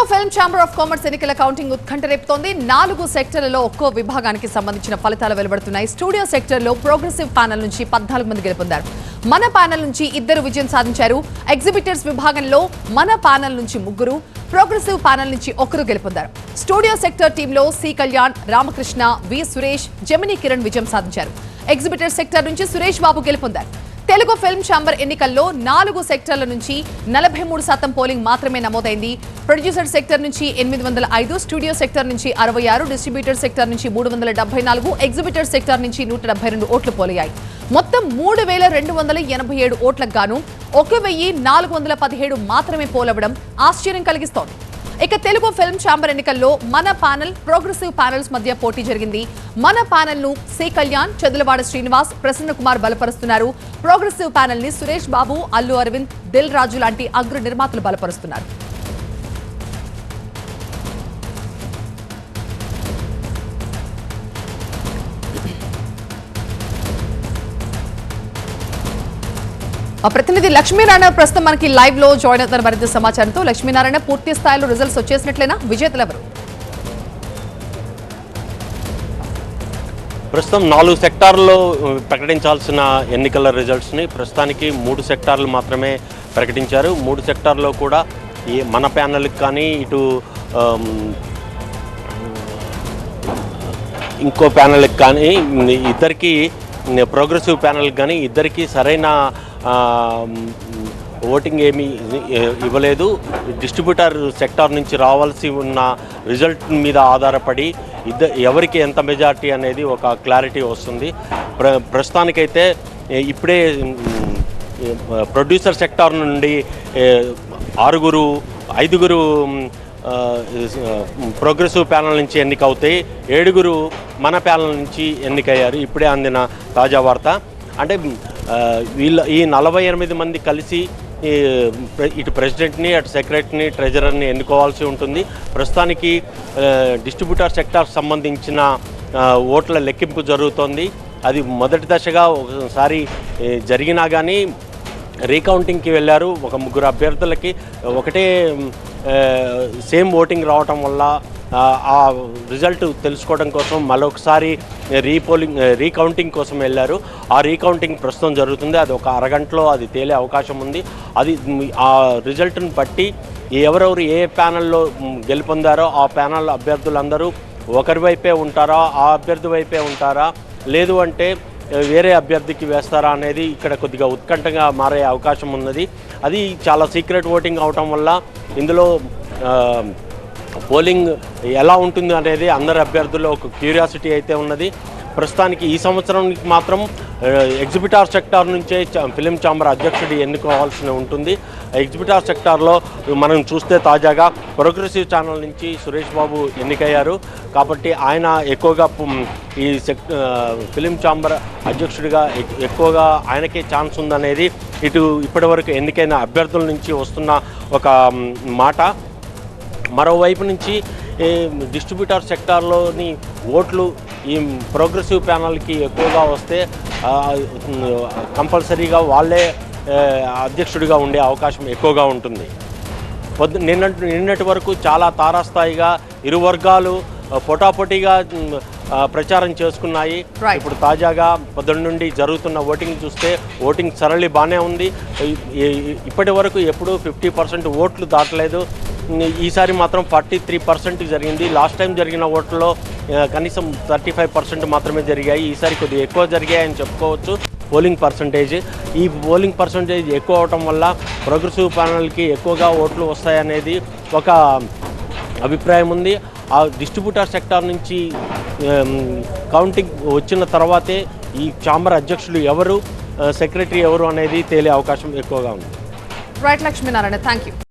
Telugu film chamber of commerce ఎన్నికల counting ఉత్కంఠ రేపుతోంది. నాలుగు సెక్టర్లలో ఒక్కో విభాగానికి సంబంధించిన ఫలితాలు వెలువడుతున్నాయి. స్టూడియో సెక్టర్లో ప్రోగ్రెసివ్ ప్యానల్ నుంచి పద్నాలుగు మంది గెలుపొందారు. మన ప్యానల్ నుంచి ఇద్దరు విజయం సాధించారు. ఎగ్జిబిటర్స్ విభాగంలో మన ప్యానల్ నుంచి ముగ్గురు ప్రోగ్రెసివ్ ప్యానల్ నుంచి ఒకరు గెలుపొందారు. స్టూడియో సెక్టర్ టీంలో C Kalyan Ramakrishna V Suresh Gemini Kiran విజయం సాధించారు. ఎగ్జిబిటర్ సెక్టర్ నుంచి సురేష్ బాబు గెలుపొందారు. తెలుగు ఫిల్మ్ ఛాంబర్ ఎన్నికల్లో నాలుగు సెక్టర్ల నుంచి నలభై మూడు శాతం పోలింగ్ మాత్రమే నమోదైంది. ప్రొడ్యూసర్ సెక్టర్ నుంచి ఎనిమిది వందల ఐదు స్టూడియో సెక్టర్ నుంచి అరవై ఆరు డిస్ట్రిబ్యూటర్ సెక్టర్ నుంచి మూడు వందల డెబ్బై నాలుగు ఎగ్జిబిటర్ సెక్టర్ నుంచి నూట డెబ్బై రెండు ఓట్లు పోలయ్యాయి. మొత్తం మూడు వేల రెండు వందల ఎనభై ఏడు ఓట్లకు గాను ఒక వెయ్యి నాలుగు వందల పదిహేడు మాత్రమే పోలవడం ఆశ్చర్యం కలిగిస్తోంది. ఇక తెలుగు ఫిల్మ్ ఛాంబర్ ఎన్నికల్లో మన ప్యానెల్ ప్రోగ్రెసివ్ ప్యానెల్స్ మధ్య పోటీ జరిగింది. మన ప్యానెల్ను సి కళ్యాణ్ చదులవాడ శ్రీనివాస్ ప్రసన్న కుమార్ బలపరుస్తున్నారు. ప్రోగ్రెసివ్ ప్యానెల్ని సురేష్ బాబు అల్లు అరవింద్ దిల్ రాజు లాంటి అగ్ర నిర్మాతలు బలపరుస్తున్నారు. ప్రతినిధి లక్ష్మీనారాయణ ప్రస్తుతం మనకి లైవ్లో జాయిన్ అవుతున్న మరింత సమాచారంతో లక్ష్మీనారాయణ పూర్తి స్థాయిలో రిజల్ట్స్ వచ్చేసినట్లేనా? విజేతలు ఎవరు? ప్రస్తుతం నాలుగు సెక్టార్లో ప్రకటించాల్సిన ఎన్నికల రిజల్ట్స్ని ప్రస్తుతానికి మూడు సెక్టార్లు మాత్రమే ప్రకటించారు. మూడు సెక్టార్లో కూడా ఈ మన ప్యానల్కి కానీ ఇటు ఇంకో ప్యానల్కి కానీ ఇద్దరికి ప్రోగ్రెసివ్ ప్యానల్కి కానీ ఇద్దరికి సరైన ఓటింగ్ ఏమీ ఇవ్వలేదు. డిస్ట్రిబ్యూటర్ సెక్టార్ నుంచి రావాల్సి ఉన్న రిజల్ట్ మీద ఆధారపడి ఇద్ద ఎవరికి ఎంత మెజార్టీ అనేది ఒక క్లారిటీ వస్తుంది. ప్ర ప్రస్తుతానికైతే ఇప్పుడే ప్రొడ్యూసర్ సెక్టార్ నుండి ఆరుగురు ఐదుగురు ప్రోగ్రెసివ్ ప్యానల్ నుంచి ఎన్నికవుతాయి. ఏడుగురు మన ప్యానల్ నుంచి ఎన్నికయ్యారు. ఇప్పుడే అందిన తాజా వార్త. అంటే వీళ్ళ ఈ నలభై ఎనిమిది మంది కలిసి ఇటు ప్రెసిడెంట్ని అటు సెక్రటరీని ట్రెజరర్ని ఎన్నుకోవాల్సి ఉంటుంది. ప్రస్తుతానికి డిస్ట్రిబ్యూటర్ సెక్టార్ సంబంధించిన ఓట్ల లెక్కింపు జరుగుతోంది. అది మొదటి దశగా ఒకసారి జరిగినా కానీ రీకౌంటింగ్కి వెళ్ళారు. ఒక ముగ్గురు అభ్యర్థులకి ఒకటే సేమ్ ఓటింగ్ రావటం వల్ల ఆ, రిజల్ట్ తెలుసుకోవడం కోసం మరొకసారి రీపోలింగ్ రీకౌంటింగ్ కోసం వెళ్ళారు. ఆ రీకౌంటింగ్ ప్రస్తుతం జరుగుతుంది. అది ఒక అరగంటలో అది తేలే అవకాశం ఉంది. అది ఆ రిజల్ట్ని బట్టి ఎవరెవరు ఏ ప్యానల్లో గెలుపొందారో ఆ ప్యానల్ అభ్యర్థులందరూ ఒకరి వైపే ఉంటారా ఆ అభ్యర్థి వైపే ఉంటారా? లేదు అంటే వేరే అభ్యర్థికి వేస్తారా అనేది ఇక్కడ కొద్దిగా ఉత్కంఠగా మారే అవకాశం ఉన్నది. అది చాలా సీక్రెట్ ఓటింగ్ అవటం వల్ల ఇందులో పోలింగ్ ఎలా ఉంటుంది అనేది అందరి అభ్యర్థుల్లో ఒక క్యూరియాసిటీ అయితే ఉన్నది. ప్రస్తుతానికి ఈ సంవత్సరానికి మాత్రం ఎగ్జిబిటార్ సెక్టార్ నుంచే ఫిలిం ఛాంబర్ అధ్యక్షుడు ఎన్నుకోవాల్సి ఉంటుంది. ఎగ్జిబిటార్ సెక్టార్లో మనం చూస్తే తాజాగా ప్రోగ్రెసివ్ ఛానల్ నుంచి సురేష్ బాబు ఎన్నికయ్యారు. కాబట్టి ఆయన ఎక్కువగా ఈ సెక్ ఫిలిం ఛాంబర్ అధ్యక్షుడిగా ఎక్కువగా ఆయనకే ఛాన్స్ ఉందనేది ఇటు ఇప్పటివరకు ఎన్నికైన అభ్యర్థుల నుంచి వస్తున్న ఒక మాట. మరోవైపు నుంచి డిస్ట్రిబ్యూటర్ సెక్టార్లోని ఓట్లు ఈ ప్రోగ్రెసివ్ ప్యానల్కి ఎక్కువగా వస్తే కంపల్సరీగా వాళ్ళే అధ్యక్షుడిగా ఉండే అవకాశం ఎక్కువగా ఉంటుంది. పొద్దు నిన్న నిన్నటి వరకు చాలా తారాస్థాయిగా ఇరు వర్గాలు పోటాపోటీగా ప్రచారం చేసుకున్నాయి. ఇప్పుడు తాజాగా పొద్దున్న నుండి జరుగుతున్న ఓటింగ్ చూస్తే ఓటింగ్ సరళి బాగానే ఉంది. ఇప్పటి వరకు ఎప్పుడు ఫిఫ్టీ పర్సెంట్ ఓట్లు దాటలేదు. ఈసారి మాత్రం ఫార్టీ త్రీ పర్సెంట్ జరిగింది. లాస్ట్ టైం జరిగిన ఓట్లలో కనీసం థర్టీ ఫైవ్ పర్సెంట్ మాత్రమే జరిగాయి. ఈసారి కొద్దిగా ఎక్కువ జరిగాయని చెప్పుకోవచ్చు. Polling percentage. ఈ పోలింగ్ పర్సంటేజ్ ఎక్కువ అవటం వల్ల ప్రోగ్రెసివ్ ప్యానల్కి ఎక్కువగా ఓట్లు వస్తాయనేది ఒక అభిప్రాయం ఉంది. ఆ డిస్ట్రిబ్యూటర్ సెక్టార్ నుంచి కౌంటింగ్ వచ్చిన తర్వాతే ఈ ఛాంబర్ అధ్యక్షులు ఎవరు సెక్రటరీ ఎవరు అనేది తేలే అవకాశం ఎక్కువగా ఉంది. Right Lakshminarayana thank you